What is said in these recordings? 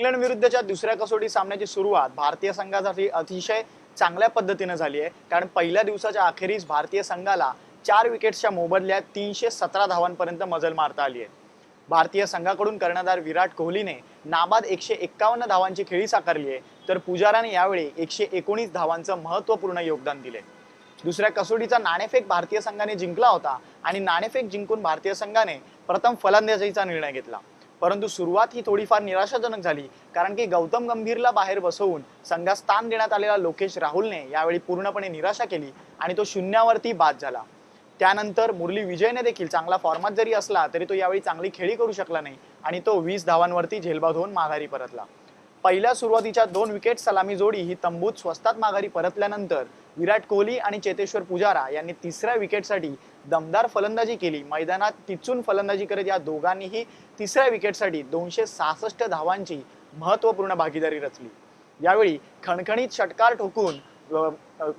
England विरुद्धच्या दुसऱ्या कसोटी सामन्याची सुरुवात भारतीय संघासाठी अतिशय चांगल्या पद्धतीनं झाली आहे. कारण पहिल्या दिवसाच्या अखेरीस भारतीय संघाला चार विकेट्सच्या मोबदल्यात तीनशे सतरा धावांपर्यंत मजल मारता आली आहे. भारतीय संघाकडून कर्णधार विराट कोहलीने नाबाद एकशे एक्कावन्न धावांची खेळी साकारली आहे. तर पुजाराने यावेळी एकशे एकोणीस धावांचं महत्त्वपूर्ण योगदान दिले दुसऱ्या कसोटीचा नाणेफेक भारतीय संघाने जिंकला होता आणि नाणेफेक जिंकून भारतीय संघाने प्रथम फलंदाजीचा निर्णय घेतला. परंतु सुरुवात ही थोडीफार निराशाजनक झाली कारण की गौतम गंभीरला बाहेर बसवून संघात स्थान देण्यात आलेला लोकेश राहुलने यावेळी पूर्णपणे निराशा केली आणि तो शून्यावरती बाद झाला. त्यानंतर मुरली विजयने देखील चांगला फॉर्मात जरी असला तरी तो यावेळी चांगली खेळी करू शकला नाही आणि तो वीस धावांवरती झेलबाद होऊन माघारी परतला. पहिल्या सुरुवातीच्या दोन विकेट सलामी जोडी ही तंबूत स्वस्तात माघारी परतल्यानंतर विराट कोहली आणि चेतेश्वर पुजारा यांनी तिसऱ्या विकेटसाठी दमदार फलंदाजी केली. मैदानात तिचून फलंदाजी करत या दोघांनीही तिसऱ्या विकेटसाठी दोनशे सहासष्ट धावांची महत्त्वपूर्ण भागीदारी रचली. यावेळी खणखणीत षटकार ठोकून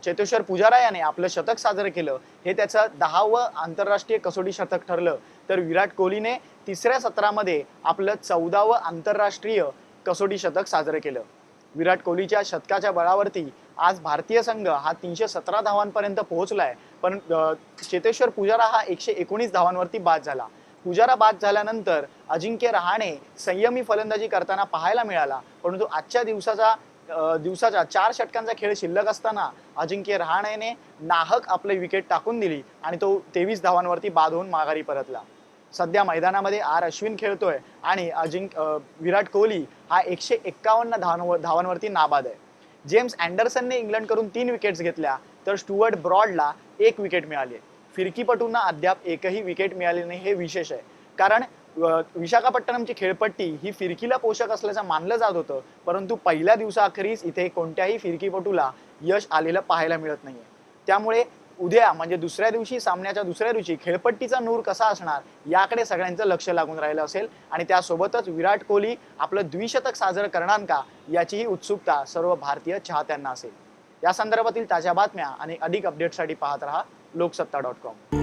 चेतेश्वर पुजारा याने आपलं शतक साजरं केलं. हे त्याचं दहावं आंतरराष्ट्रीय कसोटी शतक ठरलं. तर विराट कोहलीने तिसऱ्या सत्रामध्ये आपलं चौदावं आंतरराष्ट्रीय कसोटी शतक साजरं केलं. विराट कोहलीच्या शतकाच्या बळावरती आज भारतीय संघ हा तीनशे सतरा धावांपर्यंत पोहोचलाय. पण चेतेश्वर पुजारा हा एकशे एकोणीस धावांवरती बाद झाला. पुजारा बाद झाल्यानंतर अजिंक्य रहाणे संयमी फलंदाजी करताना पाहायला मिळाला. परंतु आजच्या दिवसाचा दिवसाच्या चार षटकांचा खेळ शिल्लक असताना अजिंक्य रहाणेने नाहक आपले विकेट टाकून दिली आणि तो तेवीस धावांवरती बाद होऊन माघारी परतला. सध्या मैदानामध्ये आर अश्विन खेळतोय आणि अजिंक विराट कोहली हा एकशे एक्कावन्न धावांवर धावांवरती नाबाद आहे. जेम्स अँडरसनने इंग्लंडकडून तीन विकेट्स घेतल्या तर स्टुअर्ट ब्रॉडला एक विकेट मिळाली फिरकीपटूंना अद्याप एकही विकेट मिळाली नाही हे विशेष आहे. कारण विशाखापट्टणमची खेळपट्टी ही फिरकीला पोषक असल्याचं मानलं जात होतं परंतु पहिल्या दिवसाअखेरीस इथे कोणत्याही फिरकीपटूला यश आलेलं पाहायला मिळत नाहीये. त्यामुळे उद्या म्हणजे दुसऱ्या दिवशी सामन्याच्या दुसऱ्या दिवशी खेळपट्टीचा नूर कसा असणार याकडे सगळ्यांचं लक्ष लागून राहिलं असेल. आणि त्यासोबतच विराट कोहली आपलं द्विशतक साजरं करणार का याचीही उत्सुकता सर्व भारतीय चाहत्यांना असेल. या संदर्भातील ताज्या बातम्या आणि अधिक अपडेटसाठी पाहत रहा लोकसत्ता डॉट कॉम